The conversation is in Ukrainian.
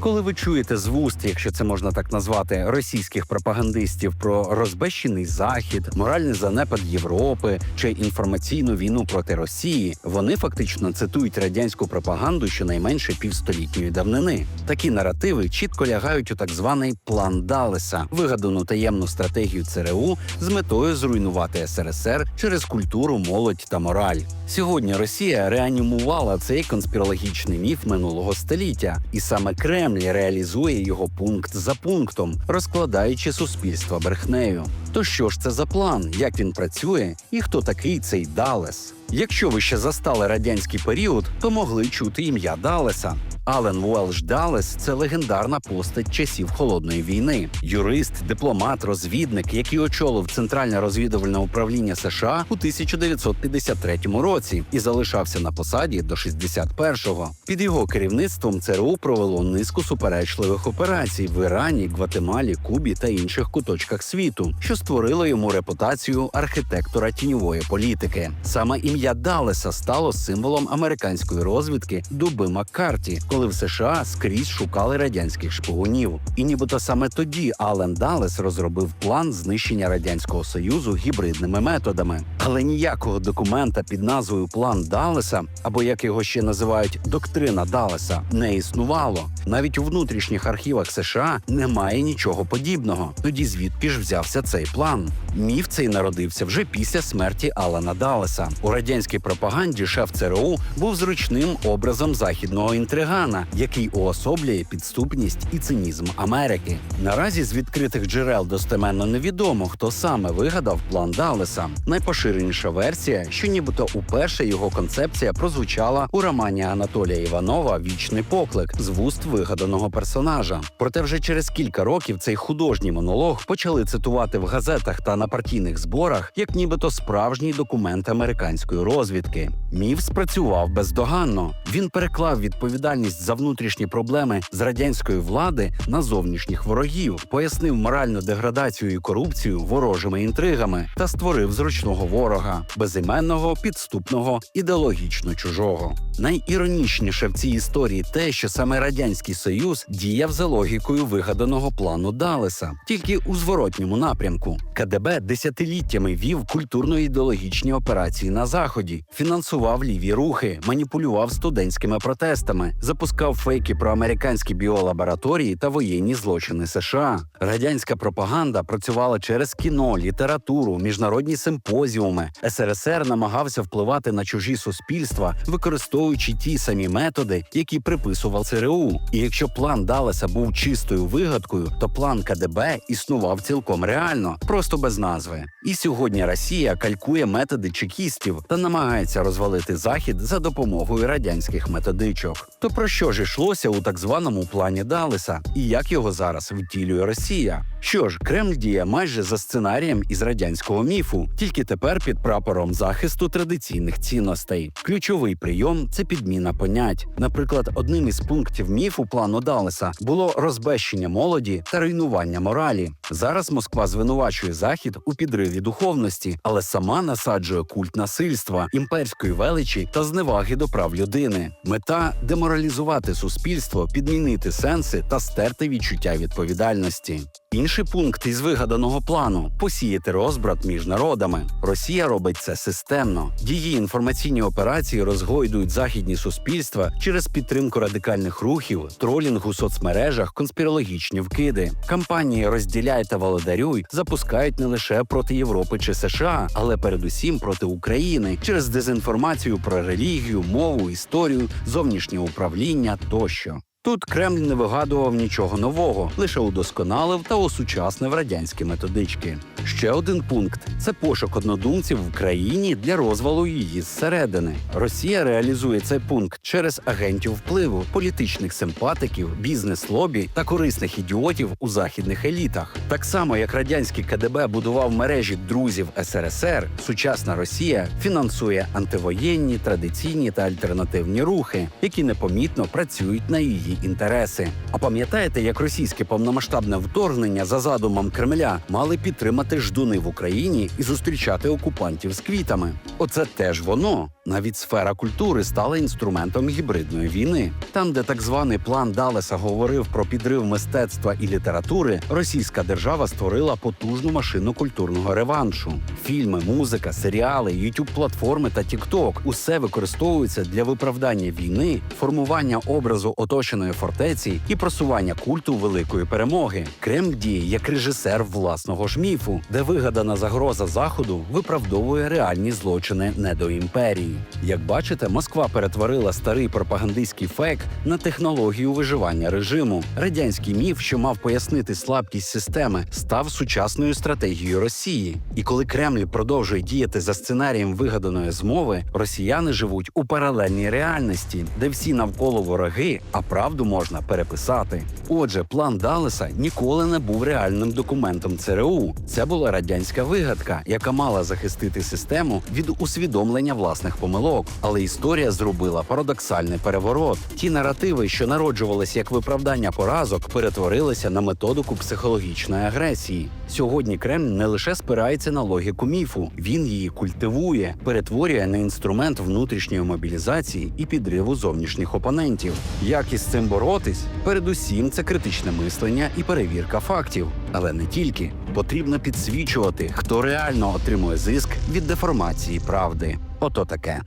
Коли ви чуєте з вуст, якщо це можна так назвати, російських пропагандистів про розбещений захід, моральний занепад Європи чи інформаційну війну проти Росії, вони фактично цитують радянську пропаганду щонайменше півстолітньої давнини. Такі наративи чітко лягають у так званий план Далеса, вигадану таємну стратегію ЦРУ з метою зруйнувати СРСР через культуру, молодь та мораль. Сьогодні Росія реанімувала цей конспірологічний міф минулого століття, і саме Кремль реалізує його пункт за пунктом, розкладаючи суспільство брехнею. То що ж це за план, як він працює, і хто такий цей Далес? Якщо ви ще застали радянський період, то могли чути ім'я Далеса. Ален Уелш Далес це легендарна постать часів холодної війни, юрист, дипломат, розвідник, який очолив Центральне розвідувальне управління США у 1953 році і залишався на посаді до 61-го. Під його керівництвом ЦРУ провело низку суперечливих операцій в Ірані, Гватемалі, Кубі та інших куточках світу, що створило йому репутацію архітектора тіньової політики. Саме ім'я Далеса стало символом американської розвідки доби Маккарті, коли в США скрізь шукали радянських шпигунів. І нібито саме тоді Ален Далес розробив план знищення радянського союзу гібридними методами. Але ніякого документа під назвою План Далеса, або як його ще називають доктрина Далеса, не існувало. Навіть у внутрішніх архівах США немає нічого подібного. Тоді звідки ж взявся цей план? Міф цей народився вже після смерті Алана Далеса. У радянській пропаганді шеф ЦРУ був зручним образом західного інтригана, який уособлює підступність і цинізм Америки. Наразі з відкритих джерел достеменно невідомо, хто саме вигадав план Далеса. Найпоширеніша версія, що нібито уперше його концепція прозвучала у романі Анатолія Іванова Вічний поклик з вуст вигаданого персонажа. Проте вже через кілька років цей художній монолог почали цитувати в газетах та на партійних зборах, як нібито справжній документ американської розвідки. Міф спрацював бездоганно. Він переклав відповідальність за внутрішні проблеми з радянської влади на зовнішніх ворогів, пояснив моральну деградацію і корупцію ворожими інтригами та створив зручного ворога, безіменного, підступного, ідеологічно чужого. Найіронічніше в цій історії те, що саме радянський союз діяв за логікою вигаданого плану Далеса, тільки у зворотньому напрямку. КДБ десятиліттями вів культурно-ідеологічні операції на заході, фінансував ліві рухи, маніпулював студентськими протестами, запускав фейки про американські біолабораторії та воєнні злочини США. Радянська пропаганда працювала через кіно, літературу, міжнародні симпозіуми. СРСР намагався впливати на чужі суспільства, використовуючи ті самі методи, які приписував ЦРУ. І якщо план Далеса був чистою вигадкою, то план КДБ існував цілком реально, просто без назви. І сьогодні Росія калькує методи чекістів та намагається розвалити захід за допомогою радянських методичок. То про що ж йшлося у так званому плані Далеса, і як його зараз втілює Росія? Що ж, Кремль діє майже за сценарієм із радянського міфу, тільки тепер під прапором захисту традиційних цінностей. Ключовий прийом це підміна понять. Наприклад, одним із пунктів міфу плану Далеса було розбещення молоді та руйнування моралі. Зараз Москва звинувачує захід у підриві духовності, але сама насаджує культ насильства, імперської величі та зневаги до прав людини. Мета деморалізувати суспільство, підмінити сенси та стерти відчуття відповідальності. Інший пункт із вигаданого плану посіяти розбрат між народами. Росія робить це системно. Її інформаційні операції розгойдують західні суспільства через підтримку радикальних рухів, тролінг у соцмережах, конспірологічні вкиди. Кампанії розділяй та володарюй запускають не лише проти Європи чи США, але передусім проти України через дезінформацію про релігію, мову, історію, зовнішнє управління тощо. Тут Кремль не вигадував нічого нового, лише удосконалив та осучаснив радянські методички. Ще один пункт це пошук однодумців в країні для розвалу її зсередини. Росія реалізує цей пункт через агентів впливу, політичних симпатиків, бізнес-лобі та корисних ідіотів у західних елітах. Так само, як радянський КДБ будував мережі друзів СРСР, сучасна Росія фінансує антивоєнні, традиційні та альтернативні рухи, які непомітно працюють на її інтереси. А пам'ятаєте, як російське повномасштабне вторгнення за задумом Кремля мали підтримати ждуни в Україні і зустрічати окупантів з квітами? Оце теж воно. Навіть сфера культури стала інструментом гібридної війни. Там, де так званий план Далеса говорив про підрив мистецтва і літератури, російська держава створила потужну машину культурного реваншу. Фільми, музика, серіали, youtube платформи та TikTok – усе використовується для виправдання війни, формування образу оточеної фортеці і просування культу великої перемоги. Кремль діє як режисер власного ж міфу, де вигадана загроза заходу виправдовує реальні злочини недоімперії. Як бачите, Москва перетворила старий пропагандистський фейк на технологію виживання режиму. Радянський міф, що мав пояснити слабкість системи, став сучасною стратегією Росії. І коли Кремль продовжує діяти за сценарієм вигаданої змови, росіяни живуть у паралельній реальності, де всі навколо вороги, а правду можна переписати. Отже, план Далеса ніколи не був реальним документом ЦРУ. Це була радянська вигадка, яка мала захистити систему від усвідомлення власних помилок. Але історія зробила парадоксальний переворот. Ті наративи, що народжувалися як виправдання поразок, перетворилися на методику психологічної агресії. Сьогодні Кремль не лише спирається на логіку міфу, він її культивує, перетворює на інструмент внутрішньої мобілізації і підриву зовнішніх опонентів. Як із цим боротись? Передусім, це критичне мислення і перевірка фактів. Але не тільки потрібно підсвічувати, хто реально отримує зиск від деформації правди. Ото таке.